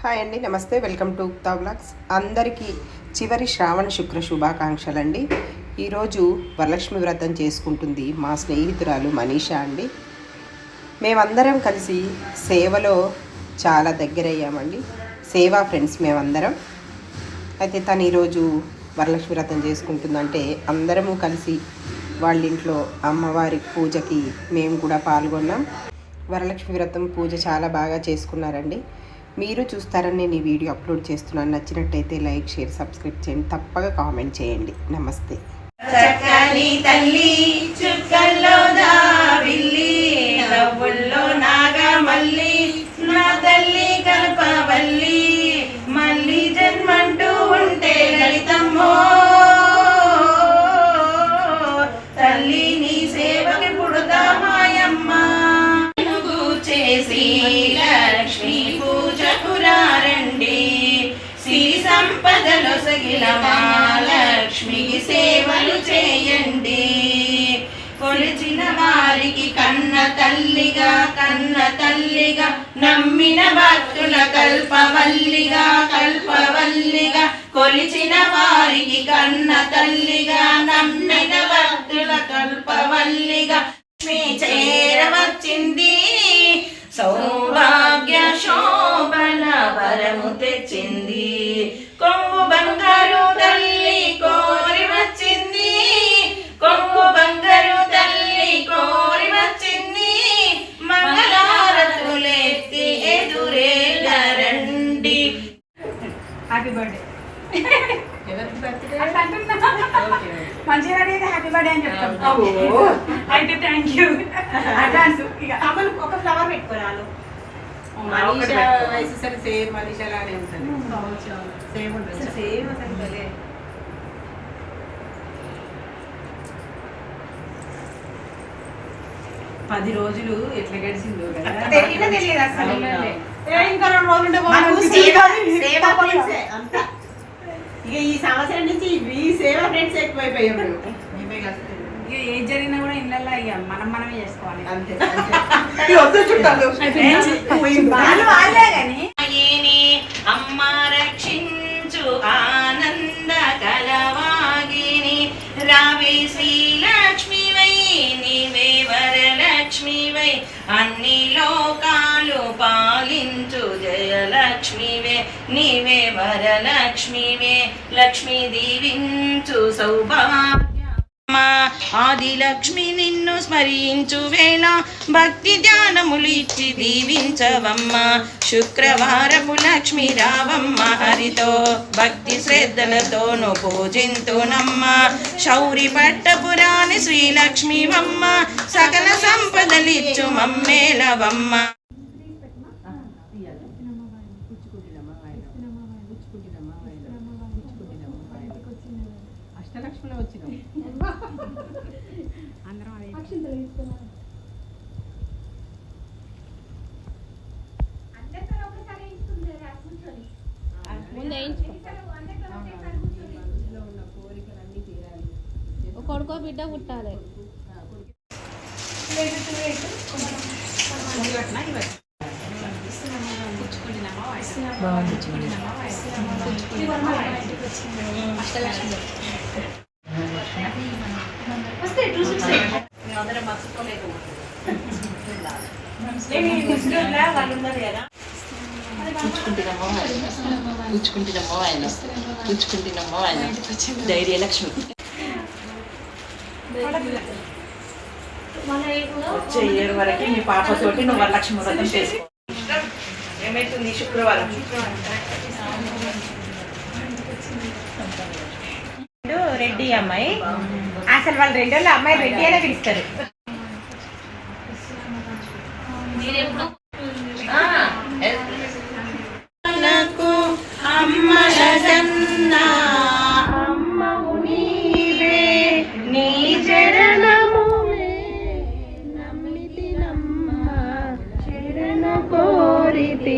Hi అండి నమస్తే. Welcome to ఉక్తా blogs అందరికీ చివరి శ్రావణ శుక్ర శుభాకాంక్షలు అండి ఈరోజు వరలక్ష్మి వ్రతం చేసుకుంటుంది మా స్నేహితురాలు మనీషా అండి. మేమందరం కలిసి సేవలో చాలా దగ్గరయ్యామండి. సేవా ఫ్రెండ్స్ మేమందరం. అయితే తను ఈరోజు వరలక్ష్మి వ్రతం చేసుకుంటుందంటే అందరము కలిసి వాళ్ళ ఇంట్లో అమ్మవారి పూజకి మేము కూడా పాల్గొన్నాం. వరలక్ష్మి వ్రతం పూజ చాలా బాగా చేసుకున్నారండి. మీరు చూస్తారని నేను ఈ వీడియో అప్లోడ్ చేస్తున్నాను. నచ్చినట్టయితే లైక్ షేర్ సబ్స్క్రైబ్ చేయండి. తప్పగా కామెంట్ చేయండి. నమస్తే. శ్రీ సంపదలు సగిల మహాలక్ష్మికి సేవలు చేయండి. కొలిచిన వారికి కన్న తల్లిగా కన్న తల్లిగా నమ్మిన భక్తుల కల్పవల్లిగా కల్పవల్లిగా కొలిచిన వారికి కన్న తల్లిగా నమ్మిన భక్తుల కల్పవల్లిగా లక్ష్మి చేరవచ్చింది బర్త్డే అట్లా అంటున్నా. మంచిగా అడిగితే హ్యాపీ బర్త్డే అని చెప్తాం. అయితే థ్యాంక్ యూ అడ్వాన్స్ ఇక. ఒక ఫ్లవర్ పెట్టుకోరాలు మనీషా వయసు సరే సేమ్ మనీషా లానే ఉంటుంది. సేమ్ ఉంటుంది. సేమ్ అసలు భలే. పది రోజులు ఎట్లా గడిచిందో కదా. తెలియదు అసలు. ఇంకా రెండు రోజులు ఉంటే మాకు బాగుండు. సేవ- సేవ సేవ ఫ్రెండ్సే, అంతా. ఇక ఈ సంవత్సరం నుంచి ఈ సేవ ఫ్రెండ్స్ ఎక్కువైపోయాం మేము. మేమే కలిసి ఇక ఏది జరిగినా కూడా ఇళ్ళల్లో ఇక మనం మనమే చేసుకోవాలి. అంతే. వాళ్ళు వాళ్ళే కానీ. అమ్మ రక్షించు ఆనంద కలవాగిని. రావే శ్రీలక్ష్మివై నీవే వరలక్ష్మివై. అన్ని పాలించు లక్ష్మీవే నీవే వరలక్ష్మివే లక్ష్మి దీవించు సౌభాగ్య ఆదిలక్ష్మి ఆది లక్ష్మి నిన్ను స్మరించు వేళ భక్తి ధ్యానములు ఇచ్చి దీవించవమ్మ. శుక్రవారపు లక్ష్మి రావమ్మ హరితో భక్తి శ్రద్ధలతోను పూజింతునమ్మ. శౌరి పట్టపురాణి శ్రీలక్ష్మివమ్మ సకల సంపదలిచ్చు మమ్మేలవమ్మ అష్టలక్ష్మిలో వచ్చినాం అందరం అదే ఇందులో ఉన్న కోరికలన్నీ తీరాలి కొడుకో బిడ్డ పుట్టాలి మేమందరం కదా పుచ్చుకుంటున్నామో ఆయన పుచ్చుకుంటున్నామో ఆయన ఆయన ధైర్యలక్ష్మి వచ్చే వరకు మీ పాపతోటి నువ్వు వరలక్ష్మి వ్రతం చేసుకో. ఏమైతుంది? శుక్రవారం. రెడ్డి అమ్మాయి. అసలు వాళ్ళు రెండోళ్ళు అమ్మాయి రెడ్డి అనే పిలుస్తారు. నాకు అమ్మల జన్నా కోరితి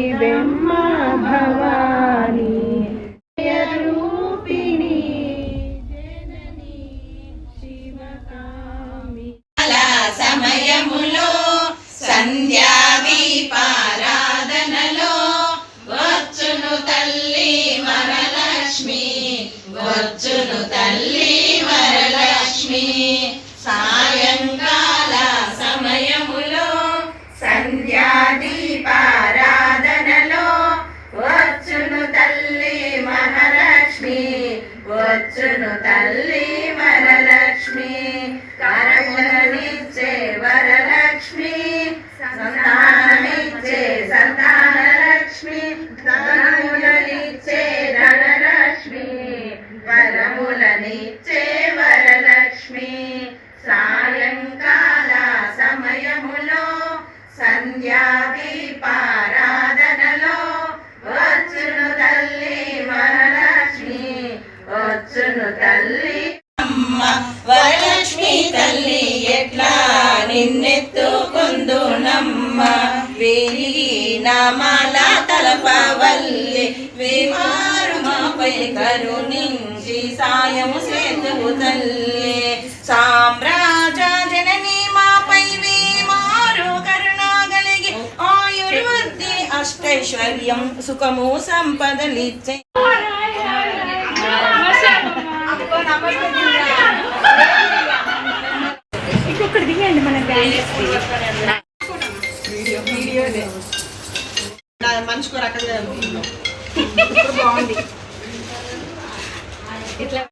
సంధ్యా వచ్చును తల్లి వరలక్ష్మి వచ్చును తల్లి వరలక్ష్మి. సాయంకాల సమయములో వచ్చును తల్లి తల్లి వరలక్ష్మి. వరలక్ష్మి. వరములనిచ్చే వరలక్ష్మి. నామాల తలపవల్లి. వేమారు మాపై కరుణించి సాయము సేతువు తల్లి. సామ్రాజ జనని మాపై విమారు కరుణ కలిగి ఆయుర్వృద్ధి అష్టైశ్వర్యం సుఖము సంపదలిచ్చే ఇంకొకటి దిగండి మన మనిషికో రకంగా బాగుంది ఇట్లా